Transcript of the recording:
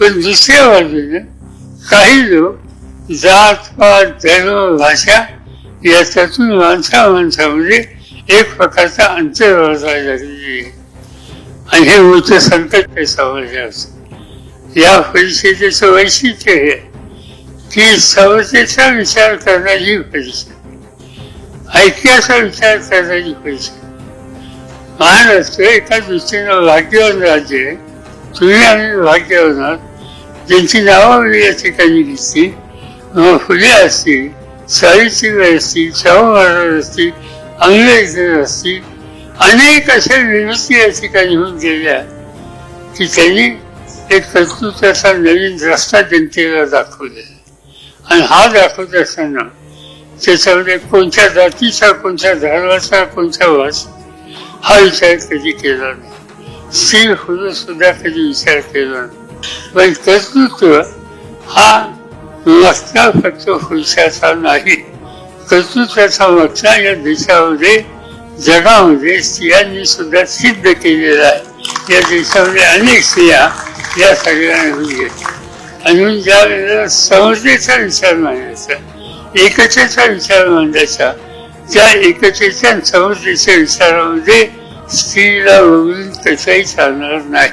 पण दुसऱ्या बाजूने काही लोक जात पात धर्म भाषा याच्यातून माणसा माणसामध्ये एक प्रकारचा अंतर्वार्ता झालेली आहे. आणि हे मोठं संकट ते समजले या परिषदेचं वैशिष्ट्य हे की समतेचा विचार करणारी परिषद ऐक्याचा विचार करणारी परिषद. महाराष्ट्र एका दृष्टीनं भाग्यवान राज्य आहे. तुम्ही आम्ही भाग्यवान आहात ज्यांची नावं या ठिकाणी दिसतील फुले असतील सावित्रीबाई असतील शाहू महाराज असतील आंबेडकर असतील अनेक अशा विभूती या ठिकाणी होऊन गेल्या की त्यांनी एक कर्तृत्वाचा नवीन रस्ता जनतेला दाखवलेला आणि हा दाखवत असताना त्याच्यामध्ये कोणत्या जातीचा कोणत्या धर्माचा कोणत्या वास हा विचार कधी केला नाही स्त्री होणं सुद्धा कधी विचार केला पण कर्तृत्व हा मागचा फक्त हुशाचा नाही कर्तृत्वाचा मागचा या देशामध्ये जगामध्ये स्त्रियांनी सुद्धा सिद्ध केलेला आहे या देशामध्ये अनेक स्त्रिया या सगळ्यांना होईल आणि म्हणून ज्या वेळेला समतेचा विचार मांडायचा एकतेचा विचार मांडायचा त्या एकतेच्या आणि समतेच्या विचारामध्ये Sí, los 26 a